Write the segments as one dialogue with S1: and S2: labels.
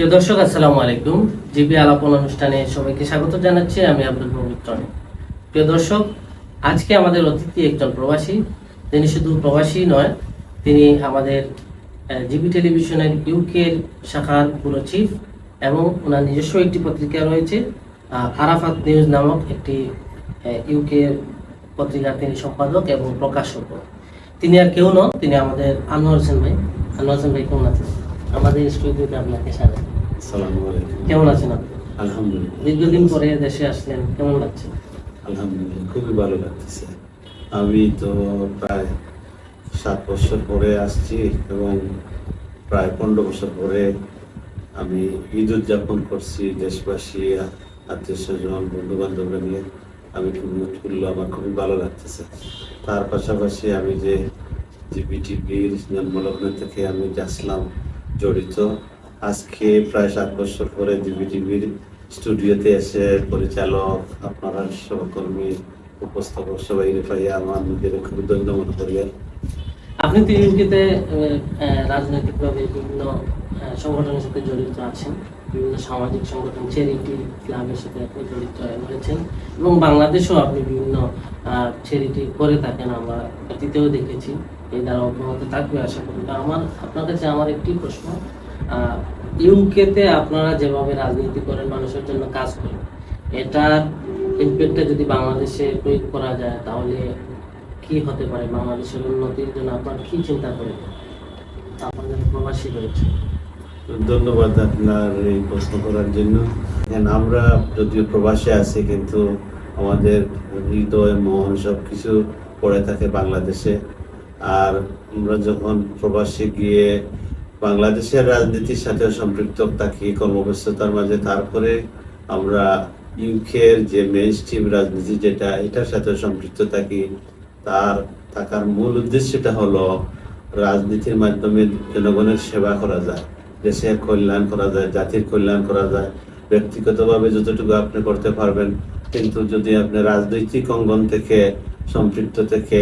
S1: প্রিয় দর্শক, আসসালামু আলাইকুম। জিবি আলাপন অনুষ্ঠানে সবাইকে স্বাগত জানাচ্ছি, আমি আব্দুল মমিত প্রিয় দর্শক, আজকে আমাদের অতিথি একজন প্রবাসী। তিনি শুধু প্রবাসী নয়, তিনি আমাদের জিবি টেলিভিশনের ইউকে শাখার পুরো চিফ এবং ওনার নিজস্ব একটি পত্রিকা রয়েছে আরাফাত নিউজ নামক একটি ইউকে পত্রিকার তিনি সম্পাদক এবং প্রকাশক। তিনি আর কেউ নন, তিনি আমাদের আনোয়ার হোসেন ভাই। আনোয়ার হোসেন ভাই, কেমন আছেন? আমাদের স্টুডিওতে আপনাকে স্বাগত। কেমন আছেন আপনি?
S2: আলহামদুলিল্লাহ।
S1: দীর্ঘদিন পরে দেশে আসলেন কেমন লাগছে?
S2: আলহামদুলিল্লাহ খুবই ভালো লাগতেছে। আমি তো প্রায় সাত বছর পরে আসছি এবং প্রায় পনেরো বছর পরে আমি ঈদ উদযাপন করছি দেশবাসী আত্মীয় স্বজন বন্ধু বান্ধবরা নিয়ে। আমি খুবই উৎফুল্ল আমার খুবই ভালো লাগতেছে। তার পাশাপাশি আমি যে জিবি টিভির জন্মলগ্ন থেকে আমি যে আসলাম জড়িত আজকে প্রায় সাত বছর পরে জিবি টিভির স্টুডিওতে এসে পরিচালক, আপনারা সহকর্মী, উপস্থাপক সবাই পাইয়া আমার নিজের খুবই ধন্য মনে
S1: আপনি তো ইউকেতে রাজনৈতিকভাবে বিভিন্ন সংগঠনের সাথে জড়িত আছেন। বিভিন্ন সামাজিক সংগঠন চ্যারিটি ক্লাবের সাথে আপনি জড়িত রয়েছেন। এবং বাংলাদেশেও আপনি বিভিন্ন চ্যারিটি করে থাকেন, আমরা অতীতেও দেখেছি। এই দ্বারা অব্যাহত থাকবে, আশা করি। আমার, আপনার কাছে আমার একটি প্রশ্ন। ইউকেতে আপনারা যেভাবে রাজনীতি করেন, মানুষের জন্য কাজ করেন এটার ইম্প্যাক্টটা যদি বাংলাদেশে প্রয়োগ করা যায়, তাহলে কি হতে পারে? বাংলাদেশের উন্নতির জন্য আপনার কি চিন্তা করেন আপনাদের প্রবাসী রয়েছে
S2: ধন্যবাদ আপনার এই প্রশ্ন করার জন্য। আমরা যদিও প্রবাসে আছি, কিন্তু আমাদের হৃদয়, মন সব কিছু পড়ে থাকে বাংলাদেশে। আর আমরা যখন প্রবাসে গিয়ে বাংলাদেশের রাজনীতির সাথে সম্পৃক্ত থাকি কর্মব্যস্ততার মাঝে, তারপরে আমরা ইউকের যে মেন স্ট্রিম রাজনীতি যেটা, এটার সাথে সম্পৃক্ত থাকি। তার, থাকার মূল উদ্দেশ্যটা হলো রাজনীতির মাধ্যমে জনগণের সেবা করা যায়, দেশের কল্যাণ করা যায়, জাতির কল্যাণ করা যায়। ব্যক্তিগতভাবে যতটুকু আপনি করতে পারবেন, কিন্তু যদি আপনি রাজনৈতিক অঙ্গন থেকে, সম্পৃক্ত থেকে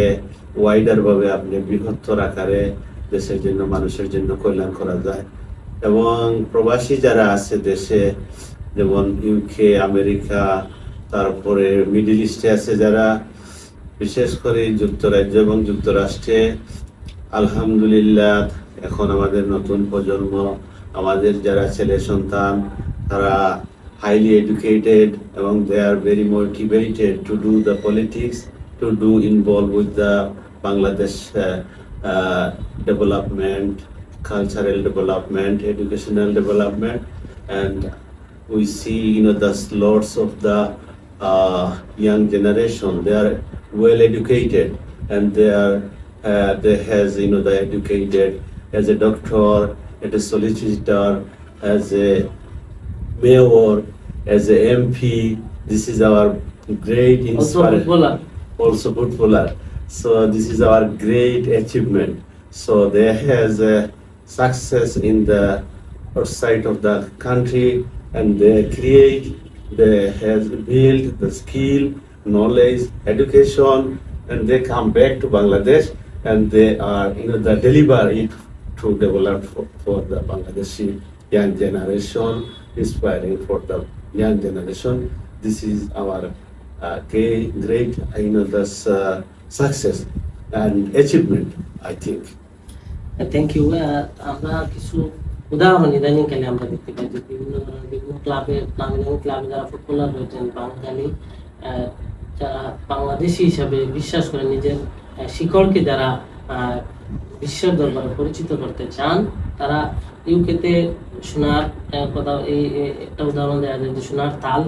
S2: ওয়াইডার ভাবে আপনি বৃহত্তর আকারে দেশের জন্য, মানুষের জন্য কল্যাণ করা যায়। এবং প্রবাসী যারা আছে দেশে, যেমন ইউকে আমেরিকা, তারপরে মিডিল ইস্টে আছে যারা, বিশেষ করে যুক্তরাজ্য এবং যুক্তরাষ্ট্রে, আলহামদুলিল্লাহ, এখন আমাদের নতুন প্রজন্ম, আমাদের যারা ছেলে সন্তান, তারা হাইলি এডুকেটেড এবং they are very motivated to do the politics to do involve with the Bangladesh Uh, development, cultural development, educational development, and we see you know the lots of the uh, young generation they are well educated and they are uh, they has you know they educated as a doctor as a solicitor as a mayor as a mp this is our great inspiration. Also footballer. So this is our great achievement. So there has a success in the outside of the country and they create, they has built the skill, knowledge, education and they come back to Bangladesh and they are, you know, they deliver it to develop for, for the Bangladeshi young generation, inspiring for the young generation. This is our uh, great, great, you know, this uh, success and achievement, I think.
S1: Thank you আমরা কিছু উদাহরণ ইদানিংকালে আমরা দেখতে পাই যে বিভিন্ন ধরনের বিভিন্ন ক্লাবে ইদানিং ক্লাবে যারা ফুটবলার রয়েছেন বাঙালি যারা বাংলাদেশি হিসাবে বিশ্বাস করে নিজের শিকড়কে যারা বিশ্বের দরবারে পরিচিত করতে চান, তারা ইউকেতে সোনার কথা এই একটা উদাহরণ দেওয়া যায় যে সোনার তাল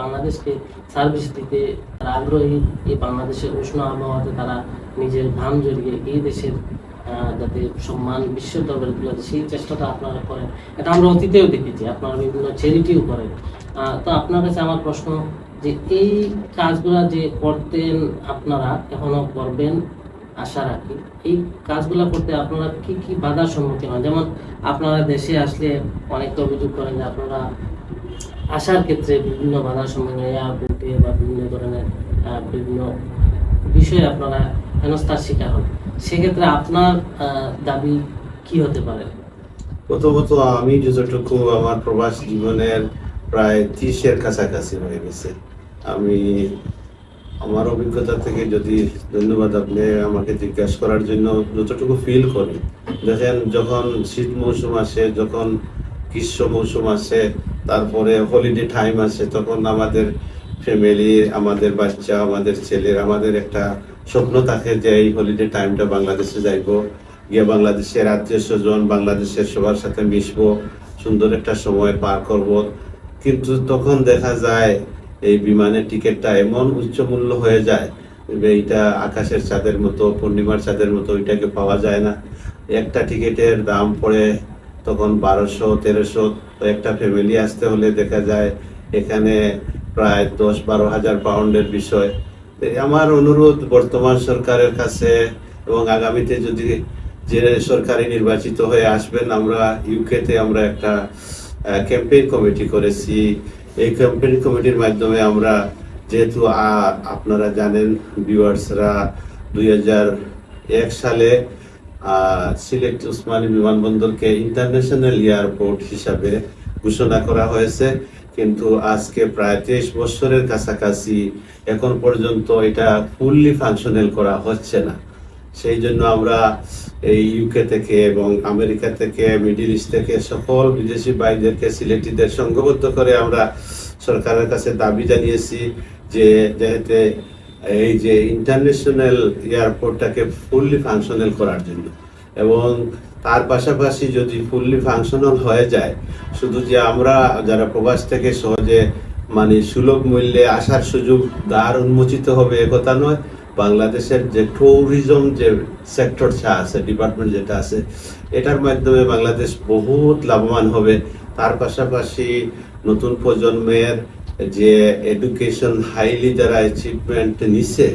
S1: বাংলাদেশকে সার্ভিস দিতে তারা আগ্রহী। এই বাংলাদেশের উষ্ণ আবহাওয়াতে তারা নিজের ঘাম জড়িয়ে এই দেশের যাতে সম্মান বিশ্ব দরবারে তুলে সেই চেষ্টাটা আপনারা করেন। এটা আমরা অতীতেও দেখেছি, আপনারা বিভিন্ন চ্যারিটিও করেন। তো আপনার কাছে আমার প্রশ্ন যে এই কাজগুলা যে করতেন আপনারা, এখনও করবেন? আশা রাখি। এই কাজগুলো করতে আপনারা কি কি বাধার সম্মুখীন হন? যেমন আপনারা দেশে আসলে অনেকটা অভিযোগ করেন যে আপনারা আসার ক্ষেত্রে বিভিন্ন বাধার সম্মুখীন এয়ারপোর্টে বা বিভিন্ন ধরনের বিভিন্ন বিষয়ে আপনারা হেনস্থার শিকার হন। সেক্ষেত্রে আপনার দাবি কি হতে পারে?
S2: প্রথমত আমি যতটুকু আমার প্রবাস জীবনের প্রায় ত্রিশের কাছাকাছি হয়ে গেছে। আমি আমার অভিজ্ঞতা থেকে যদি ধন্যবাদ আপনি আমাকে জিজ্ঞাসা করার জন্য যতটুকু ফিল করি দেখেন, যখন শীত মৌসুম আসে, যখন গ্রীষ্ম মৌসুম আসে, তারপরে হলিডে টাইম আসে, তখন আমাদের ফ্যামিলি আমাদের বাচ্চা, আমাদের ছেলের, আমাদের একটা স্বপ্ন থাকে যে এই হলিডে টাইমটা বাংলাদেশে যাইবো। গিয়ে বাংলাদেশের আত্মীয় স্বজন, বাংলাদেশের সবার সাথে মিশবো, সুন্দর একটা সময় পার করব। কিন্তু তখন দেখা যায় এই বিমানের টিকিটটা এমন উচ্চ মূল্য হয়ে যায় এইটা আকাশের চাঁদের মতো, পূর্ণিমার চাঁদের মতো, ওইটাকে পাওয়া যায় না। একটা টিকিটের দাম পড়ে তখন বারোশো, তেরোশো। একটা ফ্যামিলি আসতে হলে দেখা যায় এখানে প্রায় দশ বারো হাজার পাউন্ডের বিষয়। আমার অনুরোধ বর্তমান সরকারের কাছে এবং আগামীতে যদি যে সরকারি নির্বাচিত হয়ে আসবেন, আমরা ইউকেতে আমরা একটা ক্যাম্পেইন কমিটি করেছি। এই ক্যাম্পেইন কমিটির মাধ্যমে আমরা যেহেতু আপনারা জানেন ভিউয়ার্সরা দুই এক সালে সিলেট উসমানী বিমানবন্দরকে ইন্টারন্যাশনাল এয়ারপোর্ট হিসাবে ঘোষণা করা হয়েছে। কিন্তু আজকে প্রায় তেইশ বছরের কাছাকাছি এখন পর্যন্ত এটা ফুললি ফাংশনাল করা হচ্ছে না। সেই জন্য আমরা এই ইউকে থেকে এবং আমেরিকা থেকে মিডিল ইস্ট থেকে সকল বিদেশি ভাইদেরকে, সিলেটিদের সংঘবদ্ধ করে আমরা সরকারের কাছে দাবি জানিয়েছি যে যাতে এই যে ইন্টারন্যাশনাল এয়ারপোর্টটাকে ফুললি ফাংশনাল করার জন্য এবং তার পাশাপাশি যদি ফুললি ফাংশনাল হয়ে যায়, শুধু যে আমরা যারা প্রবাস থেকে সহজে মানে সুলভ মূল্যে আসার সুযোগ দ্বার উন্মোচিত হবে একথা নয় বাংলাদেশের যে ট্যুরিজম যে সেক্টরটা আছে ডিপার্টমেন্ট যেটা আছে, এটার মাধ্যমে বাংলাদেশ বহুত লাভবান হবে। তার পাশাপাশি নতুন প্রজন্মের যে এডুকেশন হাইলি যারা অ্যাচিভমেন্ট নিছে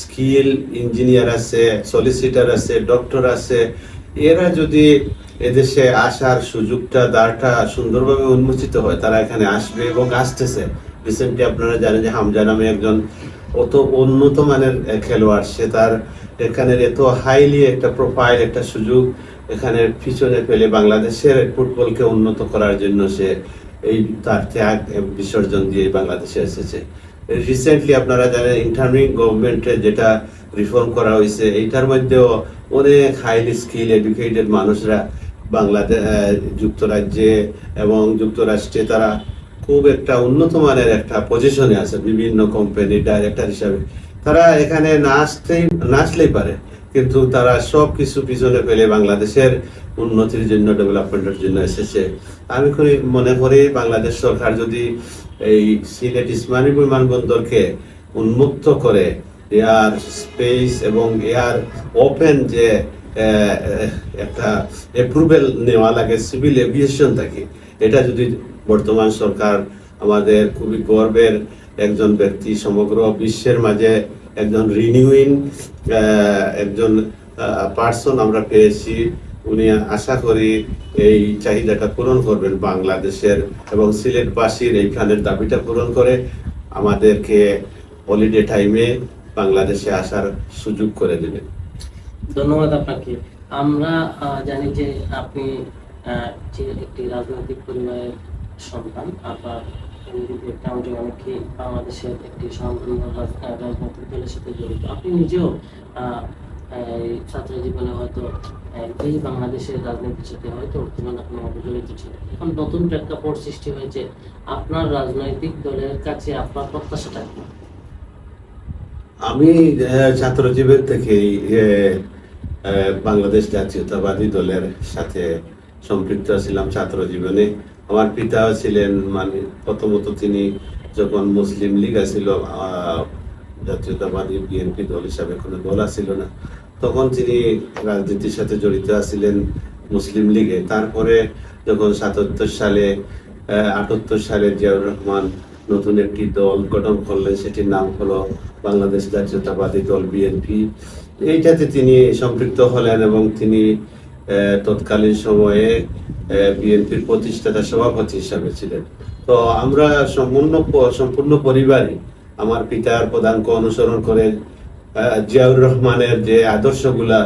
S2: স্কিল ইঞ্জিনিয়ার আছে সলিসিটার আছে ডক্টর আছে, এরা যদি এদেশে আসার সুযোগটা, দ্বারটা সুন্দরভাবে উন্মোচিত হয়, তারা এখানে আসবে এবং আসতেছে। রিসেন্টলি আপনারা জানেন যে হামজা নামে একজন অত উন্নত মানের খেলোয়াড়। সে তার এখানের এত হাইলি একটা প্রোফাইল একটা সুযোগ এখানে পিছনে ফেলে বাংলাদেশের ফুটবলকে উন্নত করার জন্য সে এই তার ত্যাগ বিসর্জন দিয়ে বাংলাদেশে এসেছে। রিসেন্টলি আপনারা জানেন ইন্টারমিং গভর্নমেন্টে যেটা রিফর্ম করা হয়েছে, এইটার মধ্যেও অনেক হাইলি স্কিল এডুকেটেড মানুষরা বাংলাদেশ যুক্তরাজ্যে এবং যুক্তরাষ্ট্রে তারা খুব একটা উন্নত মানের একটা পজিশনে আছে বিভিন্ন কোম্পানির ডাইরেক্টর হিসাবে। তারা এখানে না আসতেই, না আসলেই পারে, কিন্তু তারা সব কিছু পিছনে ফেলে বাংলাদেশের উন্নতির জন্য ডেভেলপমেন্টের জন্য এসেছে। আমি মনে করি বাংলাদেশ সরকার যদি এই সিলেট ইসমানী বিমানবন্দরকে উন্মুক্ত করে, এয়ার স্পেস এবং এয়ার ওপেন যে একটা অ্যাপ্রুভেল নেওয়া লাগে সিভিল এভিয়েশন থাকে, এটা যদি বর্তমান সরকার আমাদের খুবই গর্বের একজন ব্যক্তি সমগ্র বিশ্বের মাঝে একজন রিনিউইং একজন পার্সন আমরা পেয়েছি। উনি আশা করি এই চাহিদাটা পূরণ করবেন বাংলাদেশের এবং সিলেটবাসীর এইখানের দাবিটা পূরণ করে আমাদেরকে হলিডে টাইমে বাংলাদেশে আসার সুযোগ করে দেবেন।
S1: ধন্যবাদ আপনাকে। আমরা জানি যে আপনি একটি রাজনৈতিক পরিবারের সন্তান আপনার মোটামুটি অনেকেই বাংলাদেশের একটি রাজনৈতিক দলের সাথে জড়িত, আপনি নিজেও ছাত্র জীবনে হয়তো এই বাংলাদেশের রাজনীতির সাথে হয়তো জড়িত ছিলেন। এখন নতুন প্রেক্ষাপট সৃষ্টি হয়েছে, আপনার রাজনৈতিক দলের কাছে আপনার প্রত্যাশাটা কি?
S2: আমি ছাত্র জীবন থেকেই বাংলাদেশ জাতীয়তাবাদী দলের সাথে সম্পৃক্ত ছিলাম ছাত্র জীবনে আমার পিতা ছিলেন মানে প্রথমত তিনি যখন মুসলিম লীগ আছিল জাতীয়তাবাদী বিএনপি দল হিসাবে কোনো দল ছিল না, তখন তিনি রাজনীতির সাথে জড়িত আছিলেন মুসলিম লীগে। তারপরে যখন সাতাত্তর সালে আটাত্তর সালে জিয়াউর রহমান নতুন একটি দল গঠন করলেন, সেটির নাম হলো বাংলাদেশ জাতীয়তাবাদী দল বিএনপি। এইটাতে তিনি সম্পৃক্ত হলেন এবং তিনি তৎকালীন সময়ে বিএনপির প্রতিষ্ঠাতা সভাপতি হিসাবে ছিলেন। তো আমরা সম্পূর্ণ সম্পূর্ণ পরিবারই আমার পিতার পদাঙ্ক অনুসরণ করে জিয়াউর রহমানের যে আদর্শগুলা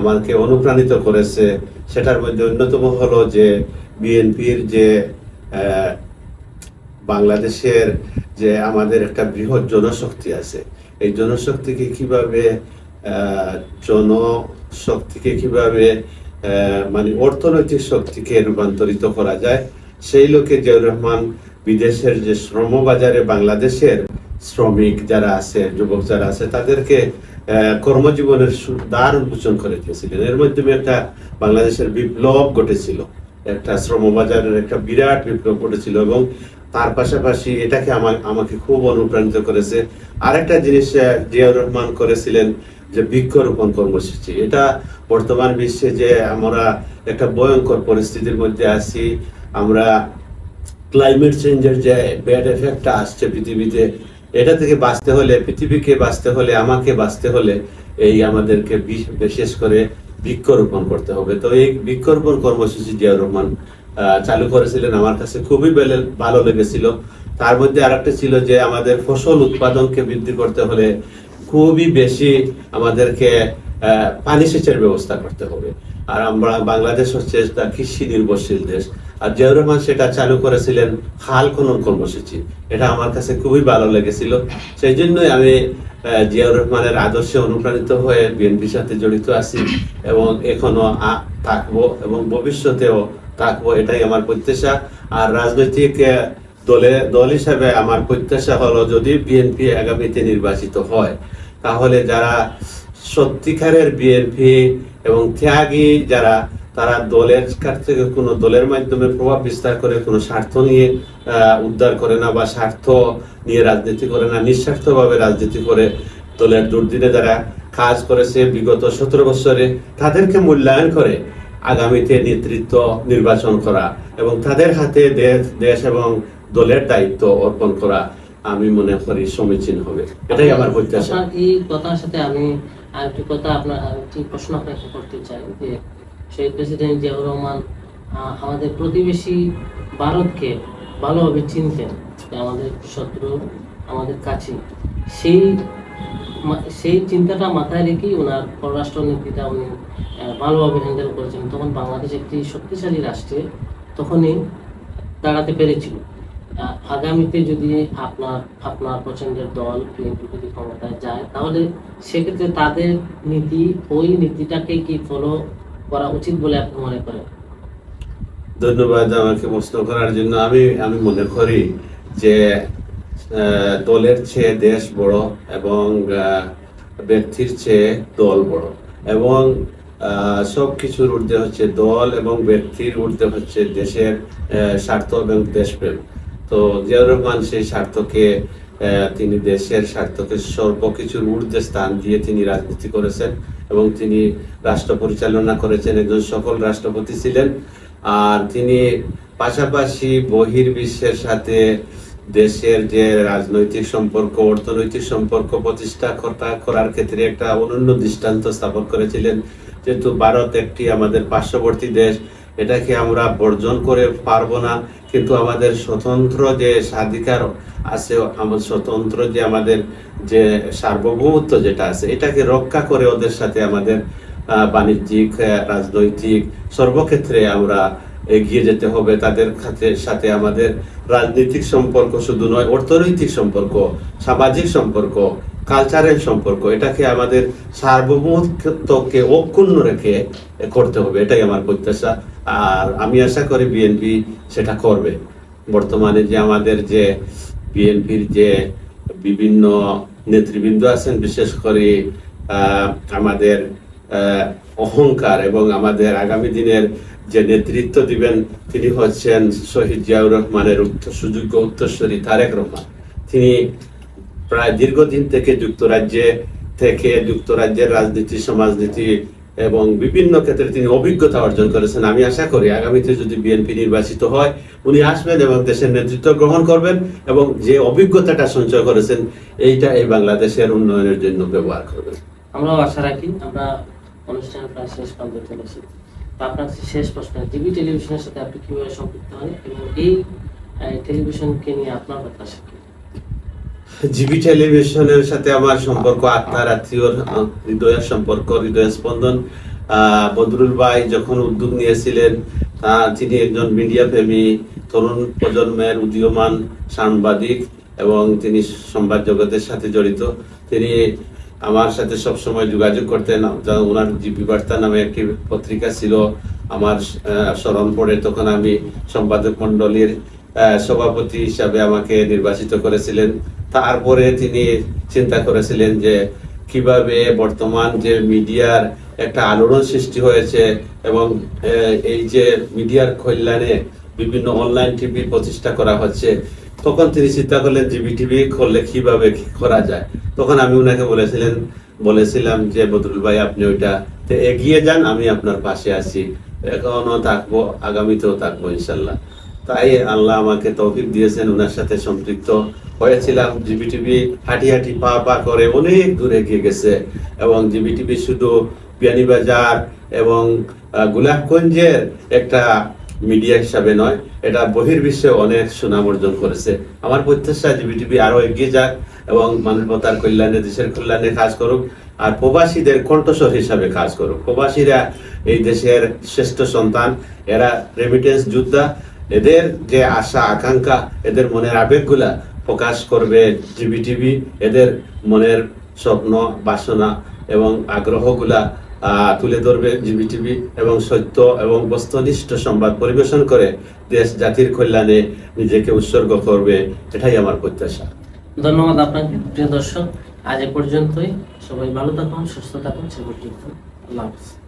S2: আমাকে অনুপ্রাণিত করেছে, সেটার মধ্যে অন্যতম হলো যে বিএনপির যে বাংলাদেশের যে আমাদের একটা বৃহৎ জনশক্তি আছে, এই জনশক্তিকে কীভাবে জনশক্তিকে কীভাবে মানে অর্থনৈতিক শক্তিকে রূপান্তরিত করা যায়, সেই লোকে জিয়াউর রহমান বিদেশের যে শ্রমবাজারে বাংলাদেশের শ্রমিক যারা আছে, যুবক যারা আছে, তাদেরকে কর্মজীবনের দ্বার উন্মোচন করে দিয়েছিলেন। এর মাধ্যমে একটা বাংলাদেশের বিপ্লব ঘটেছিল। একটা শ্রমবাজারের একটা বিরাট বিপ্লব ঘটেছিল এবং তার পাশাপাশি এটাকে আমার আমাকে খুব অনুপ্রাণিত করেছে। আরেকটা জিনিস জিয়াউর রহমান করেছিলেন যে বৃক্ষরোপণ কর্মসূচি। এটা বর্তমান বিশ্বে যে আমরা একটা ভয়ঙ্কর পরিস্থিতির মধ্যে আছি, আমরা ক্লাইমেট চেঞ্জের যে ব্যাড এফেক্টটা আসছে পৃথিবীতে, এটা থেকে বাঁচতে হলে, পৃথিবীকে বাঁচতে হলে, আমাকে বাঁচতে হলে এই আমাদেরকে বিশেষ করে বৃক্ষরোপণ করতে হবে। তো এই বৃক্ষরোপণ কর্মসূচি জিয়াউর রহমান চালু করেছিলেন, আমার কাছে খুবই ভালো লেগেছিল। তার মধ্যে আরেকটা ছিল যে আমাদের ফসল উৎপাদনকে বৃদ্ধি করতে হলে খুবই বেশি আমাদেরকে পানি সেচের ব্যবস্থা করতে হবে। আর আমরা বাংলাদেশ হচ্ছে একটা কৃষি নির্ভরশীল দেশ। আর জিয়াউর রহমান সেটা চালু করেছিলেন খাল খনন কর্মসূচি। এটা আমার কাছে খুবই ভালো লেগেছিল। সেই জন্যই আমি জিয়াউর রহমানের আদর্শে অনুপ্রাণিত হয়ে বিএনপির সাথে জড়িত আছি এবং এখনও থাকব এবং ভবিষ্যতেও থাকব, এটাই আমার প্রত্যাশা। আর রাজনৈতিক দলে, দল হিসাবে আমার প্রত্যাশা হলো যদি বিএনপি আগামীতে নির্বাচিত হয় তাহলে যারা সত্যিকারের বিএনপি এবং ত্যাগী, যারা তারা দলের কাছ থেকে কোনো দলের মাধ্যমে প্রভাব বিস্তার করে, কোনো স্বার্থ নিয়ে উদ্ধার করে না বা স্বার্থ নিয়ে রাজনীতি করে না, নিঃস্বার্থভাবে রাজনীতি করে দলের দুর্দিনে যারা কাজ করেছে বিগত সতেরো বছরে, তাদেরকে মূল্যায়ন করে আগামীতে নেতৃত্ব নির্বাচন করা এবং তাদের হাতে দেশ দেশ এবং দলের দায়িত্ব অর্পণ করা। আমি মনে করি সমীচীন হবে। এটাই আমার প্রত্যাশা।
S1: এই কথার সাথে আমি আরেকটি কথা আপনার আরেকটি প্রশ্ন আপনাকে করতে চাই, যে শহীদ প্রেসিডেন্ট জিয়াউর রহমান আমাদের প্রতিবেশী ভারতকে ভালোভাবে চিনতেন আমাদের শত্রু আমাদের কাছে। সেই সেই চিন্তাটা মাথায় রেখেই ওনার পররাষ্ট্র নীতিটা উনি ভালোভাবে হ্যান্ডেল করেছেন। তখন বাংলাদেশ একটি শক্তিশালী রাষ্ট্রে তখনই দাঁড়াতে পেরেছিল। আগামীতে যদি আপনার আপনার পছন্দের দল বিএনপি যদি ক্ষমতায় যায়, তাহলে সেক্ষেত্রে তাদের নীতি, ওই নীতিটাকে কি ফলো করা উচিত বলে আপনি মনে করেন?
S2: ধন্যবাদ আমাকে প্রশ্ন করার জন্য। আমি আমি মনে করি যে দলের চেয়ে দেশ বড় এবং ব্যক্তির চেয়ে দল বড়। এবং সব কিছুর ঊর্ধ্বে হচ্ছে দল এবং ব্যক্তির ঊর্ধ্বে হচ্ছে দেশের স্বার্থ এবং দেশপ্রেম। তো জিয়াউর রহমান সেই স্বার্থকে তিনি দেশের স্বার্থকে সর্বকিছুর ঊর্ধ্বে স্থান দিয়ে তিনি রাজনীতি করেছেন এবং তিনি রাষ্ট্র পরিচালনা করেছেন, একজন সফল রাষ্ট্রপতি ছিলেন। আর তিনি পাশাপাশি বহির্বিশ্বের সাথে দেশের যে রাজনৈতিক সম্পর্ক, অর্থনৈতিক সম্পর্ক প্রতিষ্ঠা করা- করার ক্ষেত্রে একটা অনন্য দৃষ্টান্ত স্থাপন করেছিলেন। যেহেতু ভারত একটি আমাদের পার্শ্ববর্তী দেশ এটাকে আমরা বর্জন করে পারব না। কিন্তু আমাদের স্বতন্ত্র যে স্বাধিকার আছে আমাদের স্বতন্ত্র যে আমাদের যে সার্বভৌমত্ব যেটা আছে, এটাকে রক্ষা করে ওদের সাথে আমাদের বাণিজ্যিক রাজনৈতিক সর্বক্ষেত্রে আমরা এগিয়ে যেতে হবে। তাদের সাথে আমাদের রাজনৈতিক সম্পর্ক শুধু নয়, অর্থনৈতিক সম্পর্ক, সামাজিক সম্পর্ক কালচারের সম্পর্ক, এটাকে আমাদের সার্বভৌমত্বকে অক্ষুণ্ণ রেখে করতে হবে, এটাই আমার প্রত্যাশা। আর আমি আশা করি বিএনপি সেটা করবে। বর্তমানে যে আমাদের যে বিএনপির যে বিভিন্ন নেতৃবৃন্দ আছেন, বিশেষ করে আমাদের অহংকার এবং আমাদের আগামী দিনের যে নেতৃত্ব দিবেন, তিনি হচ্ছেন শহীদ জিয়াউর রহমানের সুযোগ্য উত্তরস্বরী তারেক রহমান। তিনি প্রায় দীর্ঘদিন থেকে যুক্তরাজ্যে থেকে যুক্তরাজ্যের রাজনীতি, সমাজনীতি এবং বিভিন্ন ক্ষেত্রে তিনি অভিজ্ঞতা অর্জন করেছেন। আমি আশা করি আগামীতে যদি বিএনপি নির্বাচিত হয়, উনি আসবেন এবং দেশের নেতৃত্ব গ্রহণ করবেন এবং যে অভিজ্ঞতাটা সঞ্চয় করেছেন, এইটা এই বাংলাদেশের উন্নয়নের জন্য ব্যবহার করবেন।
S1: আমরাও আশা রাখি, আমরা অনুষ্ঠান প্রায় শেষ প্রান্তে চলেছি তো আপনার শেষ প্রশ্ন, টিভি টেলিভিশনের সাথে আপনি কীভাবে সম্পৃক্ত হন এবং এই টেলিভিশনকে নিয়ে আপনার প্রত্যাশা কি?
S2: জিবি টেলিভিশনের সাথে আমার সম্পর্ক আত্মার আত্মীয়র আহ, হৃদয়ের সম্পর্ক হৃদয়ের স্পন্দন। বদরুল ভাই যখন উদ্যোগ নিয়েছিলেন তিনি একজন মিডিয়া প্রেমী তরুণ প্রজন্মের উদীয়মান সাংবাদিক এবং তিনি সংবাদ জগতের সাথে জড়িত। তিনি আমার সাথে সব সময় যোগাযোগ করতেন। ওনার জিপি বার্তা নামে একটি পত্রিকা ছিল আমার স্মরণ পড়ে। তখন আমি সম্পাদক মণ্ডলীর আহ, সভাপতি হিসাবে আমাকে নির্বাচিত করেছিলেন। তারপরে তিনি চিন্তা করেছিলেন যে কীভাবে বর্তমান যে মিডিয়ার একটা আলোড়ন সৃষ্টি হয়েছে এবং এই যে মিডিয়ার কল্যাণে বিভিন্ন অনলাইন টিভি প্রতিষ্ঠা করা হচ্ছে, তখন তিনি চিন্তা করলেন জিবি টিভি করলে কীভাবে করা যায়। তখন আমি ওনাকে বলেছিলেন, বলেছিলাম যে, বদরুল ভাই, আপনি ওইটা এগিয়ে যান, আমি আপনার পাশে আছি। এখনও থাকব, আগামীতেও থাকব, ইনশাল্লাহ। তাই আল্লাহ আমাকে তৌফিক দিয়েছেন, ওনার সাথে সম্পৃক্ত হয়েছিলাম। জিবি টিভি হাঁটি হাঁটি পা পা করে অনেক দূরে এগিয়ে গেছে এবং জিবি টিভি শুধু বিয়ানীবাজার এবং গোলাপগঞ্জের একটা মিডিয়া হিসাবে নয়, এটা বহির্বিশ্বে অনেক সুনাম অর্জন করেছে। আমার প্রত্যাশা জিবি টিভি আরও এগিয়ে যাক এবং মানবতার কল্যাণে, দেশের কল্যাণে কাজ করুক আর প্রবাসীদের কণ্ঠস্বর হিসাবে কাজ করুক। প্রবাসীরা এই দেশের শ্রেষ্ঠ সন্তান, এরা রেমিটেন্স যোদ্ধা। এদের যে আশা, আকাঙ্ক্ষা, এদের মনের আবেগগুলা প্রকাশ করবে জিবি টিভি, এদের মনের স্বপ্ন, বাসনা এবং আগ্রহগুলা তুলে ধরবে জিবি টিভি এবং সত্য এবং বস্তুনিষ্ঠ সংবাদ পরিবেশন করে দেশ জাতির কল্যাণে নিজেকে উৎসর্গ করবে। এটাই আমার প্রত্যাশা।
S1: ধন্যবাদ আপনাকে, প্রিয় দর্শক। আজ এ পর্যন্তই। সবাই ভালো থাকুন, সুস্থ থাকুন সে পর্যন্ত আল্লাহ হাফিজ।